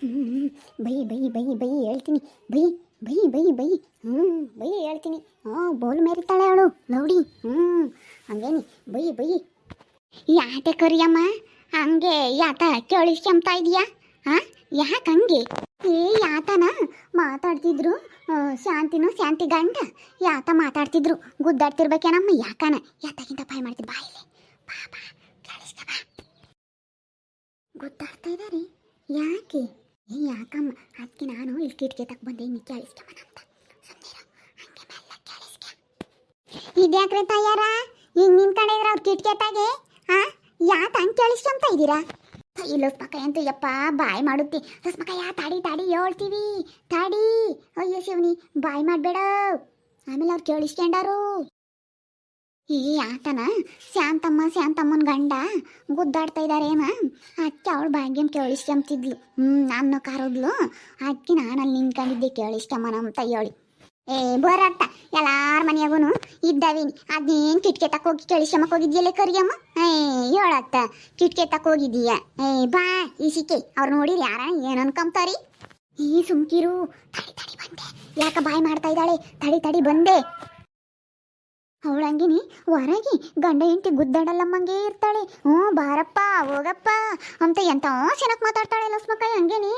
ಹ್ಞೂ bye bye bye bye, ಹೇಳ್ತೀನಿ. Bye bye bye bye. ಹ್ಞೂ ಬೈ, ಹೇಳ್ತೀನಿ. ಹಾಂ ಬೋಲ್ ಮೇರಿತಾಳೆ ಅವಳು. ಲೌಡಿ ಹ್ಞೂ ಹಂಗೇನಿ. Bye bye. ಯಾತೆ ಕರಿಯಮ್ಮ? ಹಂಗೆ ಯಾತ ಕೇಳಿಸ್ಕೊಂತ ಇದೆಯಾ? ಹಾಂ ಯಾಕೆ ಹಂಗೆ? ಏ, ಯಾತನ? ಮಾತಾಡ್ತಿದ್ರು. ಶಾಂತಿನೂ, ಶಾಂತಿ ಗಂಡ? ಯಾತ ಮಾತಾಡ್ತಿದ್ರು. ಗುದ್ದಾಡ್ತಿರ್ಬೇಕೇನಮ್ಮ? ಯಾಕನ? ಯಾತಗಿಂತ ಬಾಯ್ ಮಾಡ್ತಿದ್ರು ಬಾಯಿಲೆ ಬಾ ಬಾ. ಗುದ್ದಾಡ್ತಾ ಇದ್ದಾರೆ ಯಾಕೆ? ಏ, ಯಾಕಮ್ಮ? ಅದಕ್ಕೆ ನಾನು ಇಲ್ಲಿ ಕಿಟಕಿ ತಕ್ಕ ಬಂದೆ, ಇನ್ನು ಕೇಳಿಸ್ಕೊಂಬನ ಅಂತ. ಇದ್ಯಾಕ್ರೆ ತಯಾರ ಹಿಂಗ್ ನಿಂತ್ಕೊಂಡಿದ್ರ ಅವ್ರ ಕಿಟಕಿ ತಾಗೆ ಹಾ ಯಾತ ಹಂಗೆ ಕೇಳಿಸ್ಕೊಂತ ಇದ್ದೀರಾ ಇಲ್ಲ ಮಕ್ಕ ಅಂತೂ ಯಪ್ಪ, ಬಾಯ್ ಮಾಡುತ್ತಿ. ಯಾ, ತಾಡಿ ತಾಡಿ, ಹೇಳ್ತೀವಿ. ತಾಡಿ. ಅಯ್ಯೋ ಶಿವನಿ, ಬಾಯ್ ಮಾಡಬೇಡ. ಆಮೇಲೆ ಅವ್ರು ಕೇಳಿಸ್ಕೊಂಡಾರು. ಈ ಆತನ ಶಾಂತಮ್ಮ, ಶಾಂತಮ್ಮನ ಗಂಡ ಗುದ್ದಾಡ್ತಾ ಇದ್ದಾರೇನ ಅಕ್ಕಿ ಅವಳು ಭಾಗ್ಯಂ ಕೇಳಿಸ್ಕೊಂತಿದ್ಲು. ಹ್ಞೂ ನಾನು ಕರೆದ್ಲು. ಅಕ್ಕಿ ನಾನು ಅಲ್ಲಿ ನಿಂತ್ಕೊಂಡಿದ್ದೆ ಕೇಳಿಸ್ಕೊಂಬನ ಅಂತ ಹೇಳಿ ಏ ಬರತ್ತ ಎಲ್ಲಾರ ಮನೆಯಾಗೂ ಇದ್ದಾವಿನಿ? ಅದೇನು ಕಿಟ್ಕೆ ತಕ್ಕ ಹೋಗಿ ಕೇಳಿಸ್ಕೊಂಬಕ್ ಹೋಗಿದ್ಯಲ್ಲ ಕರಿಯಮ್ಮ? ಏ, ಹೇಳತ್ತ, ಕಿಟ್ಕೆ ತಕ್ಕ ಹೋಗಿದೀಯ ಏ, ಬಾ ಈ ಸಿಕ್ಕೆ ಅವ್ರು ನೋಡಿರಿ ಯಾರ ಏನು ಅನ್ಕೊಂತಾರಿ ಈ ಸುಮ್ಕಿರು, ತಡಿ ತಡಿ ಬಂದೆ. ಯಾಕ ಬಾಯ್ ಮಾಡ್ತಾ ಇದ್ದಾಳೆ? ತಡಿ ತಡಿ ಬಂದೆ. ಅವಳಂಗಿನಿ ಹೊರಗೆ ಗಂಡ ಹೆಂಡತಿ ಗುದ್ದಾಡಲ್ಲಮ್ಮಂಗೆ ಇರ್ತಾಳೆ. ಹ್ಞೂ, ಬಾರಪ್ಪ, ಹೋಗಪ್ಪ ಅಂತ ಎಂತ ಚೆನ್ನಾಗಿ ಮಾತಾಡ್ತಾಳೆ ಲಕ್ಷ್ಮಕಾಯಿ ಹಂಗೇನಿ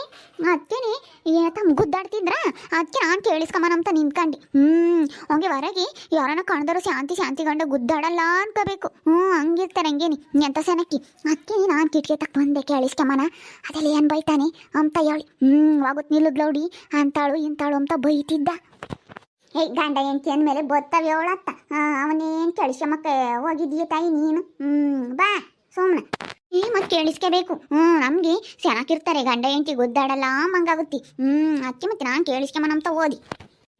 ಅದಕ್ಕೇನೆ ಏತ ಗುದ್ದಾಡ್ತಿದ್ರ? ಅದಕ್ಕೆ ನಾನು ಕೇಳಿಸ್ಕೊಂಬನ ಅಂತ ನಿಂತ್ಕಂಡು. ಹ್ಞೂ, ಹಂಗೆ ಹೊರಗೆ ಯಾರನ್ನ ಕಾಣ್ದಾರೋ ಶಾಂತಿ ಶಾಂತಿ ಗಂಡ ಗುದ್ದಾಡಲ್ಲ ಅನ್ಕೋಬೇಕು. ಹ್ಞೂ, ಹಂಗಿರ್ತಾರೆ ಹಂಗೇನಿ ಎಂತ ಸೆನಕ್ಕಿ ಅದಕ್ಕೆ ನಾನು ಕಿಟಕಿ ತಕ್ಕ ಬಂದೆ ಕೇಳಿಸ್ಕೊಂಬನ ಅದೆಲ್ಲ ಏನು ಬೈತಾನೆ ಅಂತ ಹೇಳಿ. ಹ್ಞೂ ಆಗುತ್ತೆ ನಿಲ್ಲುದ್ಲೌಡಿ, ಅಂತಾಳು, ಇಂತಾಳು ಅಂತ ಬೈತಿದ್ದ. ಹೇ, ಗಂಡ ಹೆಂಡತಿ ಅಂದಮೇಲೆ ಬತ್ತವೆ ಅವಳತ್ತ. ಅವನೇನು ಕೇಳಿಸ್ಕೊಂಬಕ್ಕೆ ಹೋಗಿದ್ದೀಯ ತಾಯಿ ನೀನು? ಹ್ಞೂ ಬಾ ಸುಮ್ಮನೆ ಈ ಮತ್ತೆ ಕೇಳಿಸ್ಕೋಬೇಕು. ಹ್ಞೂ ನಮಗೆ ಚೆನ್ನಾಗಿರ್ತಾರೆ ಗಂಡ ಹೆಂಡತಿ ಗುದ್ದಾಡಲ್ಲ ಮಂಗಾಗುತ್ತಿ ಹ್ಞೂ ಅದಕ್ಕೆ ಮತ್ತೆ ನಾನು ಕೇಳಿಸ್ಕೆ ಅಂತ ಓದಿ.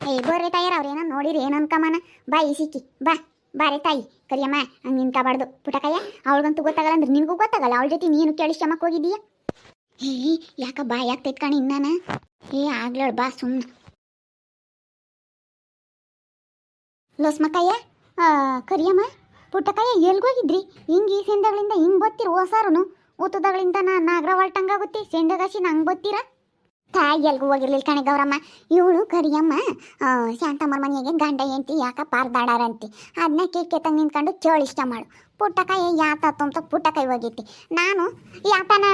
ಏ ಬೋರೆ ತಾಯರ, ಅವ್ರೇನೋ ನೋಡಿರಿ ಏನು ಅನ್ಕಮ್ಮನ ಬಾ, ಈ ಸಿಕ್ಕಿ, ಬಾ, ಬಾರೆ ತಾಯಿ, ಕರಿಯಮ್ಮ, ಹಂಗೆ ನಿಂತಬಾರ್ದು ಪುಟಕಯ್ಯ ಅವಳಿಗಂತೂ ಗೊತ್ತಾಗಲ್ಲ ಅಂದ್ರೆ ನಿನಗೂ ಗೊತ್ತಾಗಲ್ಲ, ಅವಳ ಜೊತೆ ನೀನು ಕೇಳಿಸ್ಕೊಂಬಕ್ಕೆ ಹೋಗಿದ್ದೀಯ? ಏ, ಯಾಕ ಬಾ ಯಾಕೆ ತೆತ್ಕಣಿ ಇನ್ನಾನ? ಏ ಆಗ್ಲೋಳು ಬಾ ಸುಮ್ಮನೆ ಲೋಸ್ಮಕ್ಕಯ್ಯ ಕರಿಯಮ್ಮ ಪುಟ್ಟಕಯ್ಯ ಎಲ್ಗೋಗಿದ್ರಿ ಹಿಂಗೆ ಈ ಸೆಂಡಗಳಿಂದ ಹಿಂಗೆ ಬತ್ತಿರ ಹೊಸಾರುನು? ಊತದಗಳಿಂದ ನಾ ನಾಗರವಾಳ್ಟಂಗಾಗುತ್ತೆ ಸೆಂಡಗಾಸಿ ನಂಗೆ ಬತ್ತೀರಾ? ತಾಯಿ ಎಲ್ಗೂ ಹೋಗಿರ್ಲಿಲ್ಲ ಕಣೆ ಗೌರಮ್ಮ. ಇವಳು ಕರಿಯಮ್ಮ. ಶಾಂತಮ್ಮರ ಮನೆಗೆ ಗಂಡ ಹೆಂಡತಿ ಯಾಕ ಪಾರ್ದಾಡಾರಂತಿ. ಅದನ್ನ ಕೇಕೆ ತಂದು ನಿಂತ್ಕೊಂಡು ಚೋಳಿಷ್ಟ ಮಾಡು. ಪುಟ್ಟಕಾಯಿ ಯಾತ ಅಂತ ಪುಟ್ಟಕಾಯಿ ಹೋಗಿತ್ತಿ ನಾನು ಯಾತನ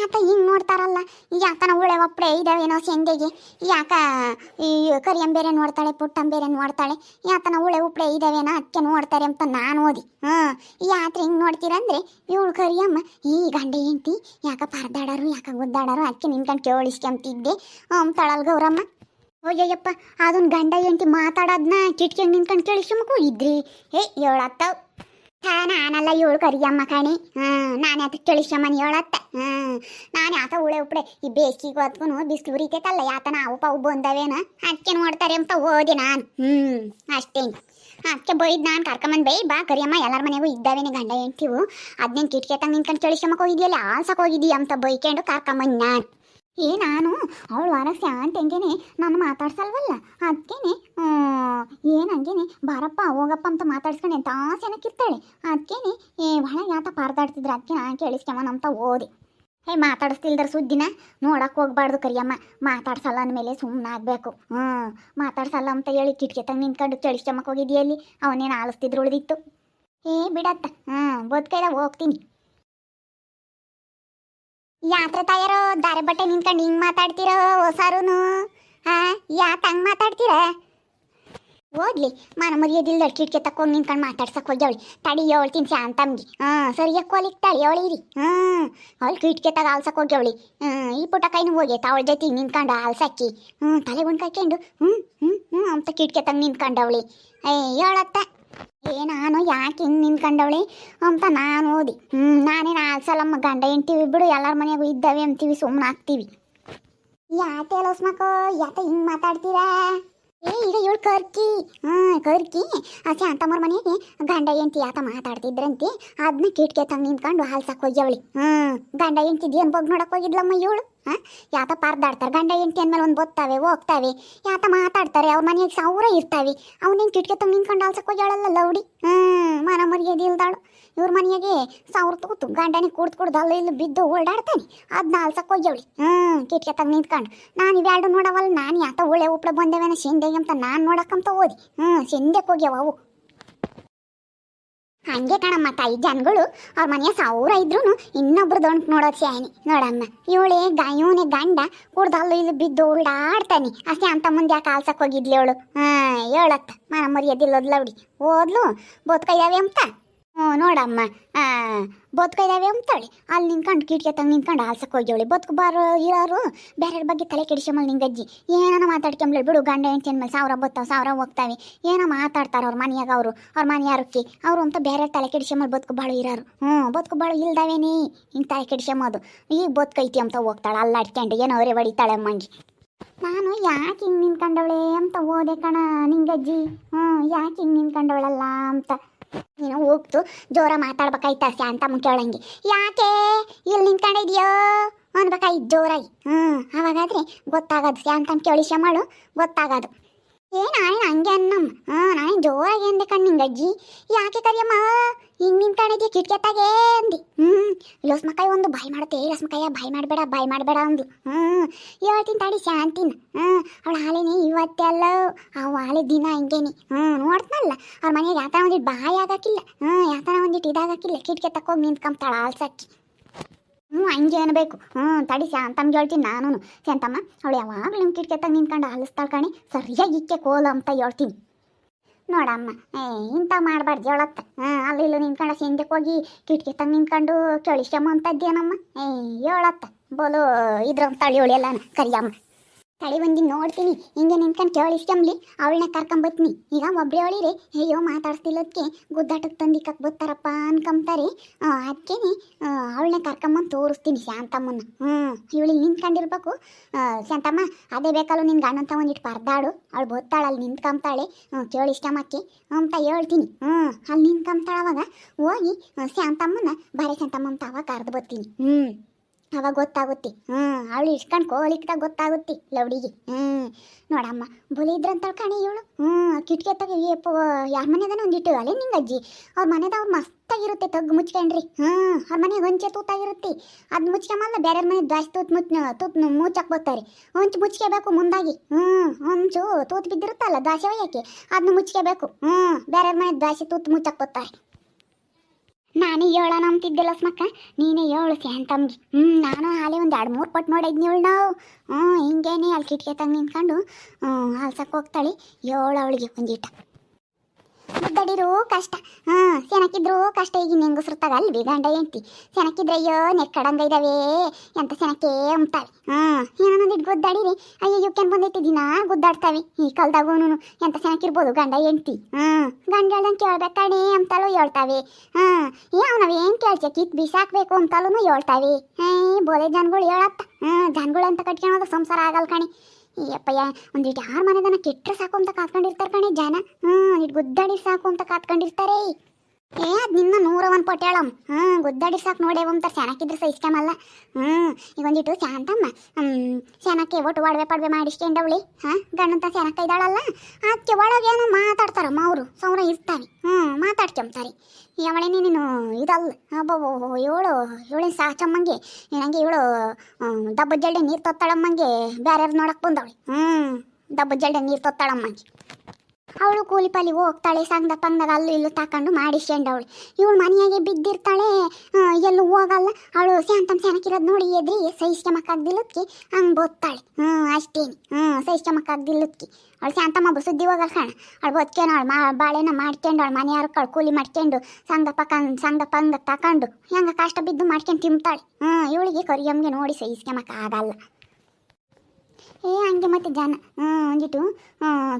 ಯಾಕ ಹಿಂಗೆ ನೋಡ್ತಾರಲ್ಲ. ಯಾಕನ ಉಳೆ ಒಪ್ಪಡೆ ಇದಾವೇನೋ ಸೆಂದೆಗೆ. ಯಾಕ ಈ ಕರಿಯಂ ಬೇರೆ ನೋಡ್ತಾಳೆ ಪುಟ್ಟಂ ಬೇರೆ ನೋಡ್ತಾಳೆ? ನಾವು ಉಳೆ ಉಪ್ಪಡೆ ಇದಾವೇನೋ ಅದಕ್ಕೆ ನೋಡ್ತಾರೆ ಅಂತ ನಾನು ಓದಿ. ಹಾಂ ಯಾತ್ರೆ ಹಿಂಗೆ ನೋಡ್ತೀರಂದ್ರೆ ಇವಳು ಕರಿಯಮ್ಮ, ಈ ಗಂಡ ಹೆಂಡ್ತಿ, ಯಾಕ ಪರದಾಡರು, ಯಾಕ ಗುದ್ದಾಡರು ಅದಕ್ಕೆ ನಿನ್ಕೊಂಡು ಕೇಳಿಸ್ಕೊಂತಿದ್ದೆ. ತಳಲ್ ಗೌರಮ್ಮ. ಅಯ್ಯಯ್ಯಪ್ಪ, ಅದೊಂದು ಗಂಡ ಹೆಂಡ್ತಿ ಮಾತಾಡೋದನ್ನ ಕಿಟ್ಕಿಗೆ ನಿಂತ್ಕೊಂಡು ಕೇಳಿಸ್ಕೊಂಬಕು? ಇದ್ರಿ. ಹೇ ಹೇಳತ್ತವ್ ಹಾ, ನಾನಲ್ಲ ಇವಳು ಕರಿಯಮ್ಮ ಕಣಿ. ಹಾಂ, ನಾನು ಅದಕ್ಕೆ ಕೇಳಿಸಮ್ಮನ ಹೇಳತ್ತ ಹ್ಮ್ ನಾನು ಯಾತ ಉಳೆ ಉಪ್ಪಡೆ ಈ ಬೇಸಿಗೆ ಹೊತ್ಕೊಂಡು ಬಿಸಿಲು ಉರಿತೈತಲ್ಲ, ಯಾತ ನಾವು ಪಾವು ಬಂದವೇನ? ಅದಕ್ಕೆ ನೋಡ್ತಾರೆ ಅಂತ ಓದಿ ನಾನು. ಹ್ಮ್, ಅಷ್ಟೇ. ಅದಕ್ಕೆ ಬೈದ್ ನಾನು ಕರ್ಕೊಂಬಂದು ಬೈ, ಬಾ ಕರಿಯಮ್ಮ ಎಲ್ಲರ ಮನೆಗೂ ಇದ್ದಾವೇನೆ ಗಂಡ ಹೆಂಡ್ತಿವು. ಅದನ್ನೇನು ಕಿಟಕಿ ತಂಗ ನಿಂತ್ಕೊಂಡು ಕೇಳಿಸ್ಕೊಂಬಕ್ಕೆ ಹೋಗಿದ್ಯಲ್ಲ ಆಲ್ಸಕ್ಕೆ ಹೋಗಿದ್ದೀಯ ಅಂತ ಬೈಕೊಂಡು ಕರ್ಕೊಂಬಂದು ನಾನು. ಏ, ನಾನು? ಅವಳು ವಾರಸ್ಯ ಅಂತ ಹೆಂಗೇನೆ ನಾನು ಮಾತಾಡ್ಸಲ್ವಲ್ಲ? ಅದಕ್ಕೇನೆ ಏನು ಹಂಗೇನೆ? ಬಾರಪ್ಪ, ಹೋಗಪ್ಪ ಅಂತ ಮಾತಾಡ್ಸ್ಕೊಂಡು ಎಂತ ಚೆನ್ನಾಗಿರ್ತಾಳೆ ಅದಕ್ಕೇನೆ ಏ ಬಹಳ ಯಾತ ಪಾರ್ದಾಡ್ತಿದ್ರು ಅದಕ್ಕೆ ನಾನು ಕೇಳಿಸ್ಕೊಂಬನ ಅಂತ ಓದಿ. ಏ, ಮಾತಾಡಿಸ್ತಿಲ್ದರ ಸುದ್ದಿನ? ನೋಡಕ್ಕೆ ಹೋಗ್ಬಾರ್ದು ಕರಿಯಮ್ಮ. ಮಾತಾಡ್ಸಲ್ಲ ಅಂದಮೇಲೆ ಸುಮ್ಮನೆ ಆಗಬೇಕು. ಹ್ಞೂ, ಮಾತಾಡ್ಸಲ್ಲ ಅಂತ ಹೇಳಿ ಕಿಟಕಿ ತಂಗ ನಿಂತ್ಕೊಂಡು ಕೇಳಿಸ್ಕೊಂಬಕ್ಕೆ ಹೋಗಿದ್ಯಲ್ಲಿ ಅವನೇನು ಆಲಿಸ್ತಿದ್ರು ಉಳಿದಿತ್ತು. ಏ, ಬಿಡತ್ತ. ಹ್ಞೂ ಬದುಕೈದ ಹೋಗ್ತೀನಿ. ಯಾತ್ರೆ ತಾಯಾರೋ, ದಾರೆ ಬಟ್ಟೆ ನಿಂತ್ಕೊಂಡು ಹಿಂಗೆ ಮಾತಾಡ್ತೀರೋ ಹೊಸಾರುನು? ಹಾ, ಯಾಕೆ ಹಂಗೆ ಮಾತಾಡ್ತೀರ? ಹೋಗ್ಲಿ, ಮನ ಮರ್ಯಾದಿಲ್ದ ಕಿಟಕಿ ತಕ್ಕೊಂಡು ನಿಂತ್ಕೊಂಡು ಮಾತಾಡ್ಸಕ್ ಹೋಗ್ಯವಳಿ. ತಡಿ ಹೇಳ್ತೀನಿ ಶಾಂತಮ್ಗಿ ಹಾಂ ಸರಿಯಕ್ಕೆ ಹೋಲಿಕ್ ತಡಿ ಅವಳಿರಿ. ಹ್ಞೂ ಅವಳು ಕಿಟಕಿ ತಗ ಆಲ್ಸಕ್ ಹೋಗ್ಯವಳಿ. ಹ್ಞೂ ಈ ಪುಟ ಕೈನೂ ಹೋಗೈತೆ ಅವಳ ಜೊತೆ ನಿಂತ್ಕೊಂಡು ಆಲ್ಸಕ್ಕಿ ಹ್ಞೂ ತಲೆ ಒಂದು ಕಾಯ್ಕೊಂಡು ಹ್ಞೂ ಹ್ಞೂ ಹ್ಞೂ ಅಂತ ಕಿಟಕಿ ತಂಗ ನಿಂತ್ಕೊಂಡವಳಿ. ಏ ಹೇಳತ್ತ? ಏ, ನಾನು ಯಾಕೆ ಹಿಂಗೆ ನಿಂತ್ಕೊಂಡವಳಿ? ಅಂತ ನಾನು ಓದಿ. ಹ್ಞೂ ನಾನೇನು ಆಲ್ಸಲ್ಲಮ್ಮ ಗಂಡ ಎಂಟಿವಿ ಬಿಡು ಎಲ್ಲರ ಮನೆಯಾಗೂ ಇದ್ದಾವೆ ಅಂತೀವಿ ಸುಮ್ಮನೆ ಹಾಕ್ತೀವಿ ಯಾಕೆ ಲೋಸ್ಮಕ್ಕ ಯಾಕೆ ಹಿಂಗೆ ಮಾತಾಡ್ತೀರಾ? ಏ ಈಗ ಇವಳು ಕರ್ಕಿ. ಹಾಂ, ಕರ್ಕಿ. ಅಸೆ ಅಂತಮ್ಮರ ಮನೆಗೆ ಗಂಡ, ಹೆಂಡ್ತಿ ಯಾತ ಮಾತಾಡ್ತಿದ್ರಂತೆ? ಅದನ್ನ ಕಿಟ್ಕೆ ತಂಗ ನಿಂತ್ಕೊಂಡು ಹಾಲ್ಸಕ್ಕೆ ಹೋಗ್ಯವಳಿ. ಹ್ಞೂ ಗಂಡ ಏನು ಬಗ್ಗೆ ನೋಡಕ್ಕೆ ಹೋಗಿದ್ಲಮ್ಮ ಇವಳು. ಹಾಂ? ಯಾತ ಪಾರ್ದಾಡ್ತಾರೆ. ಗಂಡ ಹೆಂಡತಿ ಅಂದ್ಮೇಲೆ ಒಂದು ಬತ್ತಾವೆ, ಹೋಗ್ತಾವೆ. ಯಾತ ಮಾತಾಡ್ತಾರೆ, ಅವ್ರ ಮನೆಗೆ ಸಾವಿರ ಇರ್ತಾವೆ. ಅವನೇನು ಕಿಟ್ಕೆ ತುಂಬ ನಿಂತ್ಕೊಂಡು ಹಾಲ್ಸಕ್ಕೆ ಹೋಗ್ಯಾಳಲ್ಲ ಲೌಡಿ? ಹ್ಞೂ ಮನ ಮರ್ಯಾದೆ ಇಲ್ದಾಳು. ಇವ್ರ ಮನೆಯಾಗೆ ಸಾವಿರ ತೂತು. ಗಂಡನಿಗೆ ಕುಡ್ದು ಕುಡ್ದು ಅಲ್ಲಿ ಇಲ್ಲಿ ಬಿದ್ದು ಓಡಾಡ್ತಾನೆ. ಅದನ್ನ ಅಲ್ಸಕ್ಕೆ ಹೋಗ್ಯವಳಿ. ಹ್ಞೂ ಕಿಟಕಿ ತಗ ನಿಂತ್ಕೊಂಡು. ನಾನು ಇವೆರಡು ನೋಡವಲ್ಲ, ನಾನು ಯಾತ ಒಳ್ಳೆ ಉಪ್ಳ ಬಂದೇವೇನ ಶೆಂದೆಗೆ ಅಂತ ನಾನು ನೋಡಕ್ಕಂತ ಓದಿ ಹ್ಞೂ ಶೆಂದೆಗೆ ಹೋಗ್ಯಾವ ಅವು. ಹಂಗೆ ಕಣಮ್ಮ, ತಾಯಿ ಜನಗಳು. ಅವ್ರ ಮನೆಯ ಸಾವಿರ ಇದ್ರು ಇನ್ನೊಬ್ರು ದೊಂಟ್ ನೋಡೋ ಸ್ಯಾನಿ ನೋಡಮ್ಮ, ಇವಳೆ ಗಾಯೋನೆ ಗಂಡ ಕುಡ್ದಲ್ಲು ಇಲ್ಲಿ ಬಿದ್ದು ಓಡಾಡ್ತಾನೆ ಅಷ್ಟೇ ಅಂತ ಮುಂದೆ ಯಾಕೆ ಆಲ್ಸಕ್ ಹೋಗಿದ್ಲಿ ಅವಳು ಹಾ, ಹೇಳತ್ತ. ಮನ ಮರ್ಯಾದಿಲ್ಲ ಅವ್ಡಿ ಓದ್ಲು ಬೋತ್ಕೈದಾವೆ ಅಂತ. ಹ್ಞೂ, ನೋಡಮ್ಮ. ಆ ಬೋತ್ಕೈದಾವೆ ಅಂತಾಳೆ ಅಲ್ಲಿ ನಿಂತ್ಕೊಂಡು ಕಿಟಕಿ ತಂಗ ನಿಂತ್ಕೊಂಡು ಆಲ್ಸಕ್ಕೆ ಹೋಗ್ಯವಳಿ. ಬದುಕು ಬಾರೋ ಇರೋರು ಬೇರೆ ಬಗ್ಗೆ ತಲೆ ಕೆಡಿಸ್ಕೊಂಬಲ್ ನಿಂಗಜ್ಜಿ ಏನಾನ ಮಾತಾಡ್ಕೊಂಬಳಿ ಬಿಡು ಗಂಡ ಹೆಂಡ್ತಿನ ಮೇಲೆ ಸಾವಿರ ಬತ್ತಾವ, ಸಾವಿರ ಹೋಗ್ತಾವೆ. ಏನೋ ಮಾತಾಡ್ತಾರೆ ಅವ್ರ ಮನೆಯಾಗ ಅವರು, ಅವ್ರ ಮನೆಯಾರಕ್ಕಿ ಅವರು ಅಂತ ಬೇರೆ ತಲೆ ಕೆಡಿಸ್ಕೊಂಬಲ್ ಬದುಕು ಬಾಳು ಇರೋರು. ಹ್ಞೂ, ಬದುಕು ಬಾಳು ಇಲ್ದಾವೇನೇ ಹಿಂಗೆ ತಲೆ ಕೆಡಿಸ್ಕೊಂಬೋದು ಈಗ ಬದುಕೈತಿ ಅಂತ ಹೋಗ್ತಾಳೆ ಅಲ್ಲಾಡ್ಕೊಂಡು ಏನೋ ಅವರೇ ಹೊಡಿತಾಳೆ ಅಮ್ಮಂಗೆ. ನಾನು ಯಾಕೆ ಹಿಂಗೆ ನಿಂತ್ಕೊಂಡವಳೆ ಅಂತ ಓದೆ ಕಣ ನಿಂಗಜ್ಜಿ ಹ್ಞೂ ಯಾಕೆ ಹಿಂಗೆ ನಿಂತ್ಕೊಂಡವಳಲ್ಲ ಅಂತ. ನೀನು ಹೋಗ್ತು ಜೋರ ಮಾತಾಡ್ಬೇಕಾಯ್ತ ಶಾಂತ ಕೇಳಂಗೆ. ಯಾಕೆ? ಇಲ್ಲಿ ನಿಂತ್ಕೊಂಡಿದ್ಯೋ? ಅನ್ಬೇಕಾಯ್ತು ಜೋರಾಗಿ? ಹ್ಞೂ ಅವಾಗಾದ್ರೆ ಗೊತ್ತಾಗೋದು ಶಾಂತಮ್ಮ ಕೇಳಿ ಮಾಡು, ಗೊತ್ತಾಗೋದು. ಏ ನಾನು ಹಂಗೆ ಅನ್ನಮ್ಮ. ಹಾಂ ನಾನು ಜೋರಾಗಿ ಅಂದೆ ಕಣ್ ನಿಂಗಜ್ಜಿ. ಯಾಕೆ ಕರಿಯಮ್ಮ? ಹಿಂಗೆ ನಿಂತ್ಕೊಂಡಿದ್ಯ ಕಿಟ್ಕೆತ್ತಾಗೆ ಅಂದಿ. ಹ್ಞೂ ಲೋಸ್ಮಕಾಯಿ ಒಂದು ಬಾಯ್ ಮಾಡುತ್ತೆ. ಲೋಸ್ಮಕಾಯ, ಬಾಯ್ ಮಾಡಬೇಡ ಬಾಯ್ ಮಾಡಬೇಡ ಅಂದು. ಹ್ಮ್. ಹೇಳ್ತೀನಿ ತಾಡಿ ಶಾಂತಿನ. ಹ್ಞೂ ಅವಳ ಹಾಲೇನೆ ಇವತ್ತೆಲ್ಲ ಅವು ಹಾಲೆ ದಿನ ಹಿಂಗೇನೆ. ಹ್ಞೂ ನೋಡ್ತಾನಲ್ಲ ಅವ್ರ ಮನೆಗೆ ಯಾತನ ಒಂದಿಟ್ಟು ಬಾಯಿ ಆಗಾಕಿಲ್ಲ ಹ್ಮ್. ಯಾತನ ಒಂದಿಟ್ ಇದಾಗಾಕಿಲ್ಲ ಕಿಟ್ಕೆ ತಕ್ಕೋಗಿ ನಿಂತ್ಕೊಂತಾಳ ಆಲ್ಸಕ್ಕಿ ಹ್ಞೂ, ಹಂಗೆ ಅನ್ಬೇಕು. ಹ್ಞೂ, ತಡಿ ಶಾಂತಮ್ಗೆ ಹೇಳ್ತೀನಿ ನಾನು ಶಾಂತಮ್ಮ, ಅವಳು ಯಾವಾಗಲೂ ನಿಮ್ಮ ಕಿಟಕಿ ತಗ ನಿಂತ್ಕೊಂಡು ಅಲಿಸ್ತಾಳೆ ಕಣಿ. ಸರಿಯಾಗಿ ಇಕ್ಕೆ ಕೋಲ ಅಂತ ಹೇಳ್ತೀನಿ. ನೋಡಮ್ಮ, ಏ ಇಂಥ ಮಾಡಬಾರ್ದು ಹೇಳತ್ತ ಹಾಂ ಅಲ್ಲಿ ಇಲ್ಲಿ ನಿಂತ್ಕೊಂಡು ಹಿಂದಕ್ಕೆ ಹೋಗಿ ಕಿಟಕಿ ತಗ ನಿಂತ್ಕೊಂಡು ಕೇಳಿಸ್ಯಮ್ಮ ಅಂತದ್ದೇನಮ್ಮ ಏ, ಹೇಳತ್ತ. ಬೋಲು ಇದ್ರಂತ ತಳಿ ಎಲ್ಲ ಕರಿಯಮ್ಮ. ತಳಿ ಬಂದು ನೋಡ್ತೀನಿ. ಹಿಂಗೆ ನಿಂತ್ಕೊಂಡು ಕೇಳಿಸ್ಕೊಂಬ್ಲಿ ಅವಳನ್ನ ಕರ್ಕೊಂಬತ್ತೀನಿ ಈಗ ಒಬ್ಬರೇ ಅವಳಿರಿ. ಅಯ್ಯೋ ಮಾತಾಡ್ತಿಲ್ಲೋದಕ್ಕೆ ಗುದ್ದಾಟಕ್ಕೆ ತಂದಿಕ್ಕಕ್ಕೆ ಬತ್ತಾರಪ್ಪ ಅನ್ಕೊಂತಾರೆ ಅದಕ್ಕೆ ಅವಳನ್ನ ಕರ್ಕೊಂಬಂದು ತೋರಿಸ್ತೀನಿ ಶಾಂತಮ್ಮನ ಹ್ಞೂ ಇವಳಿಗೆ ನಿಂತ್ಕೊಂಡಿರ್ಬೇಕು. ಶಾಂತಮ್ಮ, ಅದೇ ಬೇಕಲ್ಲ ನಿನ್ನ ಗಂಡಂತ ಒಂದಿಟ್ಟು ಪರ್ದಾಡು. ಅವಳು ಬತ್ತಾಳು, ಅಲ್ಲಿ ನಿಂತ್ಕೊಂತಾಳೆ ಹ್ಞೂ ಕೇಳಿಸ್ಕೊಂಬಕ್ಕೆ ಅಂತ ಹೇಳ್ತೀನಿ. ಹ್ಞೂ ಅಲ್ಲಿ ನಿಂತ್ಕೊಂತಾಳ ಅವಾಗ ಹೋಗಿ ಶಾಂತಮ್ಮನ ಬಾರಿ ಶಾಂತಮ್ಮ ಅಂತ ಅವಾಗ ಕರೆದು ಬರ್ತೀನಿ ಹ್ಞೂ ಅವಾಗ ಗೊತ್ತಾಗುತ್ತೆ. ಹ್ಞೂ ಅವಳು ಇಟ್ಕೊಂಡು ಕೋಲಿಕ್ದಾಗ ಗೊತ್ತಾಗುತ್ತೆ ಲೌಡಿಗೆ ಹ್ಞೂ ನೋಡಮ್ಮ, ಬುಲಿ ಇದ್ರಂತ ಕಣೆ ಇವಳು. ಹ್ಞೂ ಕಿಟಕಿ ತಗ ಯಾರ ಮನೆದಾನ ಒಂದಿಟ್ಟು ಅಲ್ಲೇ ನಿಂಗೆ ಅಜ್ಜಿ ಅವ್ರ ಮನೆದವ್ರು ಮಸ್ತಾಗಿರುತ್ತೆ ತಗ್ಗು ಮುಚ್ಕೊಂಡ್ರಿ. ಹ್ಞೂ ಅವ್ರ ಮನೆಗೆ ಹೊಂಚೆ ತೂತಾಗಿರುತ್ತೆ. ಅದು ಮುಚ್ಕೊಂಬಲ್ಲ ಬೇರೆ ಮನೆ ದ್ವಾಸ್ ತೂತ್ ಮುಚ್ ತೂತ್ ಮುಚ್ಚಕ್ಕೆ ಬರ್ತಾರೆ. ಹೊಂಚು ಮುಚ್ಕೋಬೇಕು ಮುಂದಾಗಿ. ಹ್ಞೂ ಹೊಂಚು, ತೂತ್ ಬಿದ್ದಿರುತ್ತಲ್ಲ ದ್ವಾಸೆ ಒಯ್ಯಕ್ಕೆ? ಅದನ್ನ ಮುಚ್ಕೋಬೇಕು. ಹ್ಞೂ ಬೇರೆ ಮನೆ ದ್ವಾಸೆ ತೂತ್ ಮುಚ್ಚಕ್ಕೆ ನಾನೇ ಹೇಳೋಣ ನಂಬ್ತಿದ್ದಿಲ್ಲ ಸ್ಮಕ್ಕ ನೀನೇ ಹೇಳು ಶಾಂತಮ್ಗೆ ಹ್ಞೂ ನಾನು ಹಾಲೆ ಒಂದು ಎರಡು ಮೂರು ಪಟ್ಟು ನೋಡಿದ್ನಿ ಇವಳು ನಾವು. ಹ್ಞೂ ಹಿಂಗೇನೆ ಅಲ್ಲಿ ಕಿಟಕಿ ತಂಗ ನಿಂತ್ಕೊಂಡು ಹಾಲ್ಸಕ್ಕೆ ಹೋಗ್ತಾಳೆ. ಹೇಳು ಅವಳಿಗೆ ಒಂದಿಟ ಮುದ್ದಡಿರು ಕಷ್ಟ. ಹಾ ಸೆನಕಿದ್ರು ಕಷ್ಟ. ಈಗಿನ ಹೆಂಗಸ್ರು ಅಲ್ಲಿ ಗಂಡ ಹೆಂಡ್ತಿ. ಸೆನಕಿದ್ರೆ ಅಯ್ಯೋ ನೆಕ್ಕಡಂಗ ಇದಾವೆ. ಎಂತ ಸೆನಕೆ ಅಂತಾವೆ ಹ್ಞೂ ಏನನ್ನೊಂದಿಟ್ಟು ಗುದ್ದಾಡಿರಿ? ಅಯ್ಯೋ ಕೆನ್ ಬಂದೈತಿ ದಿನ ಗುದ್ದಾಡ್ತಾವೆ. ಈ ಕಾಲ್ದಾಗೂನು ಎಂತ ಸೆನಕಿರ್ಬೋದು ಗಂಡ ಹೆಂಡ್ತಿ. ಹಾ ಗಂಡ ಹೇಳ್ದಂಗೆ ಕೇಳ್ಬೇಕಾಣೆ ಅಂತಲೂ ಹೇಳ್ತಾವೆ. ಹಾಂ ಏ ನಾವೇನು ಕೇಳ್ಚೆ ಕಿತ್ ಬಿಸಾಕ್ಬೇಕು ಅಂತಲೂ ಹೇಳ್ತಾವೆ. ಹೇ ಬೋಲೆ ಜನಗಳು ಹೇಳತ್ತ. ಹಾಂ ಜನಗಳು ಅಂತ ಕಟ್ಕೊಳೋದು ಸಂಸಾರ ಆಗಲ್ಲ ಕಣೆ. ಅಪ್ಪಯ್ಯ ಒಂದಿಟ್ಟು ಯಾರ ಮನೆದನ ಕೆಟ್ಟರೆ ಸಾಕು ಅಂತ ಕಾತ್ಕೊಂಡಿರ್ತಾರೆ ಕಣೆ ಜನ? ಹ್ಞೂ ಇಟ್ಟು ಗುದ್ದಾಡಿ ಸಾಕು ಅಂತ ಕಾತ್ಕೊಂಡಿರ್ತಾರೆ ಏ, ಅದು ನಿನ್ನ ನೂರ ಒಂದು ಪಟ್ಟು ಹೇಳಮ್ ಹ್ಞೂ ಗುದ್ದಾಡಿ ಸಾಕು ನೋಡೇವು ಅಂತ ಸಹ ಇಷ್ಟಮಲ್ಲ ಹ್ಞೂ ಈಗ ಒಂದಿಟ್ಟು ಶಾಂತಮ್ಮ. ಶಾನಕ್ಕೆ ಒಟ್ಟು ಒಡವೆ ಪಡವೆ ಮಾಡಿಸ್ಕೊಂಡವಳಿ ಹಾಂ ಗಂಡಂತ ಶಾನಕ್ಕ ಇದ್ದಾಳಲ್ಲ ಅದಕ್ಕೆ ಒಳಗೇನು ಮಾತಾಡ್ತಾರಮ್ಮ ಅವರು ಸೌರ ಇರ್ತಾರೆ. ಹ್ಞೂ ಮಾತಾಡ್ಕೊಂತಾರೆ ಅವಳೇನೆ ನೀನು ಇದಲ್ಲ. ಅಬ್ಬೋ ಇವಳು ಇವಳಿನ ಸಾಚಮ್ಮಂಗೆ. ನನಗೆ ಇವಳು ದಬ್ಬ ಜಲ್ಡೆ ನೀರು ತೊತ್ತಾಳಮ್ಮಂಗೆ. ಬೇರೆಯವ್ರು ನೋಡಕ್ಕೆ ಬಂದವಳಿ. ಹ್ಞೂ ದಬ್ಬ ಜಲ್ಡೆ ನೀರು ತೊತ್ತಾಳಮ್ಮಂಗೆ. ಅವಳು ಕೂಲಿ ಹೋಗ್ತಾಳೆ ಸಂಗದ ಪಂಗದ ಅಲ್ಲೂ ಇಲ್ಲೂ ತಕೊಂಡು ಅವಳು. ಇವಳು ಮನೆಯಾಗೆ ಬಿದ್ದಿರ್ತಾಳೆ ಎಲ್ಲೂ ಹೋಗಲ್ಲ. ಅವಳು ಸ್ಯಾಂತಮ್ ಸ್ಯಾನಕ್ಕಿರೋದು ನೋಡಿ ಎದ್ರಿ ಸಹಿಸ್ಕೊಂಬಕ್ಕಾಗ್ದಿಲ್ಲದ್ಕಿ ಹಂಗೆ ಬೋತ್ತಾಳೆ. ಹ್ಞೂ, ಅಷ್ಟೇನಿ. ಹ್ಞೂ ಸಹಿಸ್ಕೊಂಬಕ್ಕಾಗ್ದಿಲ್ಲದ್ಕಿ ಅವಳು ಶಾಂತಮ್ಮ ಸುದ್ದಿ ಹೋಗಲ್ಲ ಕಾಣ. ಅವಳು ಬದುಕೇನೋ, ಅವಳು ಮಾ, ಬಾಳೆನ ಮಾಡ್ಕೊಂಡು ಅವಳು ಮನೆಯಾರು ಕಳು ಕೂಲಿ ಮಾಡ್ಕೊಂಡು ಸಂಘ ಪಕ್ಕ ಸಂಘ ಪಂಗ ತಕೊಂಡು ಹೆಂಗೆ ಕಷ್ಟ ಬಿದ್ದು ಮಾಡ್ಕೊಂಡು ತಿಂತಾಳೆ. ಹ್ಞೂ, ಇವಳಿಗೆ ಕರಿಯಮ್ಗೆ ನೋಡಿ ಸಹಿಸ್ಕೊಂಬಕ್ಕಾಗಲ್ಲ ಏ, ಹಂಗೆ ಮತ್ತೆ ಜನ. ಹ್ಞೂ ಒಂದಿಟ್ಟು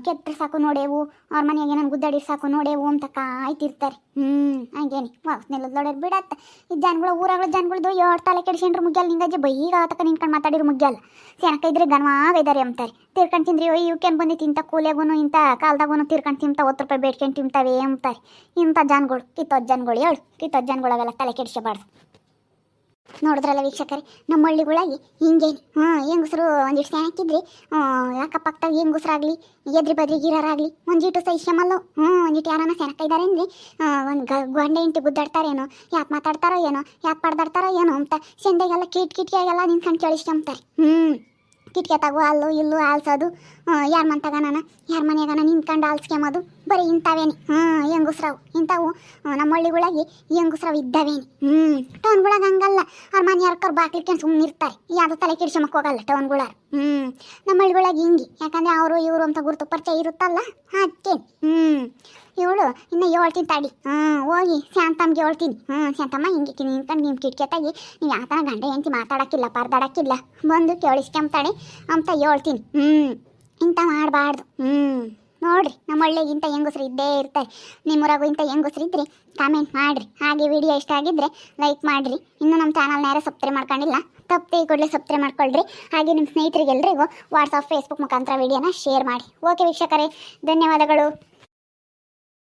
ಕೆಟ್ಟ ಸಾಕು ನೋಡೇವು. ಅವ್ರ ಮನೆಯಾಗೆ ನಾನು ಗುದ್ದಾಡಿ ಸಾಕು ನೋಡೇವು ಅಂತ ಕಾಯ್ತಿರ್ತಾರೆ. ಹ್ಞೂ ಹಂಗೇನೆ. ವಾಸ್ ನೆಲದೊಡೆ ಬಿಡತ್ತ. ಈ ಜನಗಳು, ಊರಾಗಳು ಜನಗಳ್ದು ಏಳ್ ತಲೆ ಕೆಡಿಸ್ಕೊಂಡ್ರು ಮುಗ್ಯಲ್ಲ ನಿಂಗಜ್ಜಿ ಬೈಗ ಆತಕ ನಿಂತ್ಕೊಂಡು ಮಾತಾಡಿರು ಮುಗ್ಯಲ್ಲ ಸೆನಕ ಇದ್ರೆ ಗನವಾಗ ಇದ್ದಾರೆ ಅಂತಾರೆ ತಿರ್ಕೊಂಡು ತಿಂದ್ರಿ ಓ ಇವಕ್ಕೇನು ಬಂದಿತ್ತು ಇಂಥ ಕೂಲಿಯಾಗೂ ಇಂಥ ಕಾಲ್ದಾಗೂ ತಿರ್ಕೊಂಡು ತಿಂತ ಹತ್ತು ರೂಪಾಯಿ ಬೇಡ್ಕೊಂಡು ತಿಂತಾವೆ ಅಂತಾರೆ ಇಂಥ ಜನಗಳು, ಕಿತ್ತೊದ್ ಜನಗಳು ಹೇಳು ಕಿತ್ತೊದ್ ಜನಗಳು ತಲೆ ಕೆಡಿಸಬಾರ್ದು ನೋಡಿದ್ರಲ್ಲ ವೀಕ್ಷಕರೇ, ನಮ್ಮ ಹಳ್ಳಿಗಳಾಗಿ ಹಿಂಗೇನು ಹಾಂ, ಹೆಂಗಸರು ಒಂದಿಷ್ಟು ಹಾಕಿದ್ರಿ. ಅಕ್ಕಪಕ್ಕದಾಗ ಹೆಂಗಸ್ರಾಗಲಿ, ಎದ್ರಿ ಬದ್ರಿ ಗಿರಾರಾಗಲಿ ಒಂದಿಟ್ಟು ಸೈಶ್ಯಮಲ್ಲು ಹ್ಞೂ ಒಂದಿಟ್ಟು ಯಾರನ್ನ ಸೆನಕ ಇದ್ದಾರೆ ಅಂದರೆ ಒಂದು ಗೊಂಡೆ ಇಂಟಿ ಗುದ್ದಾಡ್ತಾರೇನೋ, ಯಾಕೆ ಮಾತಾಡ್ತಾರೋ ಏನೋ, ಯಾಕೆ ಪಡ್ದಾಡ್ತಾರೋ ಏನೋ ಅಂತ ಸಂಡೆಗೆಲ್ಲ ಕಿಟ್ ಕಿಟ್ಕಿಯಾಗೆಲ್ಲ ನಿಂತ್ಕೊಂಡು ಕೇಳಿಸ್ಕೊಂತಾರೆ ಹ್ಞೂ, ಕಿಟ್ಕೆ ತಗೋ, ಅಲ್ಲು, ಇಲ್ಲೂ, ಆಲ್ಸೋದು. ಯಾರ ಮನ್ ತಗೋಣ ಯಾರ ಮನೆಯಾಗನ ನಿಂತ್ಕೊಂಡು ಆಲ್ಸ್ಕೊಂಬೋದು ಬರೀ ಇಂಥವೇನಿ. ಹ್ಞೂ ಹೆಂಗುಸ್ರಾವು. ಇಂಥವು ನಮ್ಮ ಹಳ್ಳಿಗಳಾಗಿ ಹೆಂಗುಸ್ರಾವು ಇದ್ದಾವೇನಿ. ಹ್ಞೂ ಟೌನ್ಗಳಾಗ ಹಂಗಲ್ಲ. ಅವ್ರ ಮನೆ ಯಾರ್ಕರ್ ಬಾಕ್ಲಿಕ್ಕೆ ಸುಮ್ಮನೆ ಇರ್ತಾರೆ. ಯಾವುದೋ ತಲೆ ಕೆಡ್ಸಮಕ್ಕೆ ಹೋಗಲ್ಲ ಟೌನ್ಗಳಾರು. ಹ್ಞೂ ನಮ್ಮ ಹಳ್ಳಿಗಳಾಗಿ ಹಿಂಗೆ. ಯಾಕಂದ್ರೆ ಅವರು, ಇವರು ಅಂತ ಗುರುತು ಪರಿಚಯ ಇರುತ್ತಲ್ಲ ಅದಕ್ಕೆ ಹ್ಞೂ ಇವಳು ಇನ್ನು ಹೇಳ್ತೀನಿ ತಾಡಿ ಹ್ಞೂ ಹೋಗಿ ಶಾಂತಮ್ಗೆ ಹೇಳ್ತೀನಿ. ಹ್ಞೂ ಶಾಂತಮ್ಮ, ಹಿಂಗೆ ನಿಂತ್ಕೊಂಡು ನಿಮ್ಮ ಕಿಟಕಿ ತಾಗಿ ನೀವು ಯಾವ ಥರ ಗಂಡ ಹೆಂಡತಿ ಮಾತಾಡೋಕ್ಕಿಲ್ಲ, ಪರ್ದಾಡೋಕ್ಕಿಲ್ಲ. ಬಂದು ಕೇಳಿಸ್ಕೊಂತಾಳೆ ಅಂತ ಹೇಳ್ತೀನಿ. ಹ್ಞೂ ಇಂಥ ಮಾಡಬಾರ್ದು. ಹ್ಞೂ ನೋಡ್ರಿ, ನಮ್ಮ ಒಳ್ಳೆ ಇಂಥ ಹೆಂಗಸ್ರು ಇದ್ದೇ ಇರ್ತಾರೆ. ನಿಮ್ಮೂರಾಗೂ ಇಂಥ ಹೆಂಗಸ್ರು ಇದ್ರಿ ಕಾಮೆಂಟ್ ಮಾಡಿರಿ. ಹಾಗೆ ವಿಡಿಯೋ ಇಷ್ಟ ಆಗಿದ್ರೆ ಲೈಕ್ ಮಾಡಿರಿ. ಇನ್ನು ನಮ್ಮ ಚಾನಲ್ನ ಯಾರು ಸಬ್ಸ್ಕ್ರೈಬ್ ಮಾಡ್ಕೊಂಡಿಲ್ಲ ತಪ್ಪದೆ ಕೂಡಲೇ ಸಬ್ಸ್ಕ್ರೈಬ್ ಮಾಡ್ಕೊಳ್ರಿ. ಹಾಗೆ ನಿಮ್ಮ ಸ್ನೇಹಿತರಿಗೆಲ್ಲರಿಗೂ ವಾಟ್ಸಪ್ ಫೇಸ್ಬುಕ್ ಮುಖಾಂತರ ವಿಡಿಯೋನ ಶೇರ್ ಮಾಡಿ. ಓಕೆ ವೀಕ್ಷಕರೇ, ಧನ್ಯವಾದಗಳು.